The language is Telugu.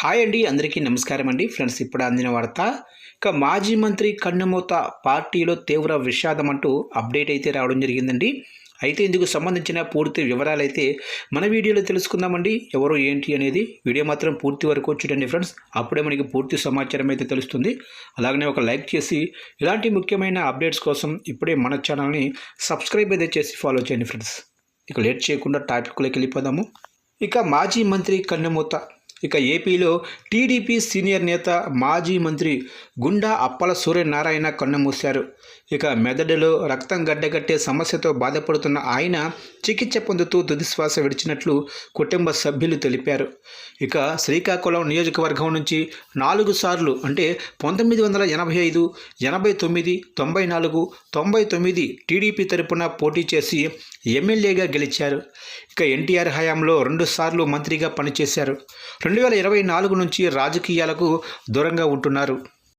హాయ్ అండి అందరికీ నమస్కారం అండి. ఫ్రెండ్స్ ఇప్పుడు అందిన వార్త ఇక మాజీ మంత్రి కన్నుమూత పార్టీలో తీవ్ర విషాదం అంటూ అప్డేట్ అయితే రావడం జరిగిందండి. అయితే ఇందుకు సంబంధించిన పూర్తి వివరాలు అయితే మన వీడియోలో తెలుసుకుందామండి. ఎవరు ఏంటి అనేది వీడియో మాత్రం పూర్తి వరకు చూడండి ఫ్రెండ్స్. అప్పుడే మనకి పూర్తి సమాచారం అయితే తెలుస్తుంది. అలాగనే ఒక లైక్ చేసి ఇలాంటి ముఖ్యమైన అప్డేట్స్ కోసం ఇప్పుడే మన ఛానల్ని సబ్స్క్రైబ్ అయితే చేసి ఫాలో చేయండి ఫ్రెండ్స్. ఇక లేట్ చేయకుండా టాపిక్లోకి వెళ్ళిపోదాము. ఇక మాజీ మంత్రి కన్నెమూత ఇక ఏపీలో టీడీపీ సీనియర్ నేత మాజీ మంత్రి గుండా అప్పల సూర్యనారాయణ కన్నుమూశారు. ఇక మెదడులో రక్తం గడ్డగట్టే సమస్యతో బాధపడుతున్న ఆయన చికిత్స పొందుతూ తుదిశ్వాస విడిచినట్లు కుటుంబ సభ్యులు తెలిపారు. ఇక శ్రీకాకుళం నియోజకవర్గం నుంచి నాలుగు సార్లు అంటే పంతొమ్మిది వందల ఎనభై ఐదు ఎనభై తొమ్మిది తొంభై నాలుగు తొంభై తొమ్మిది టీడీపీ తరపున పోటీ చేసి ఎమ్మెల్యేగా గెలిచారు. ఇక ఎన్టీఆర్ హయాంలో రెండుసార్లు మంత్రిగా పనిచేశారు. రెండు వేల ఇరవై నాలుగు నుంచి రాజకీయాలకు దూరంగా ఉంటున్నారు.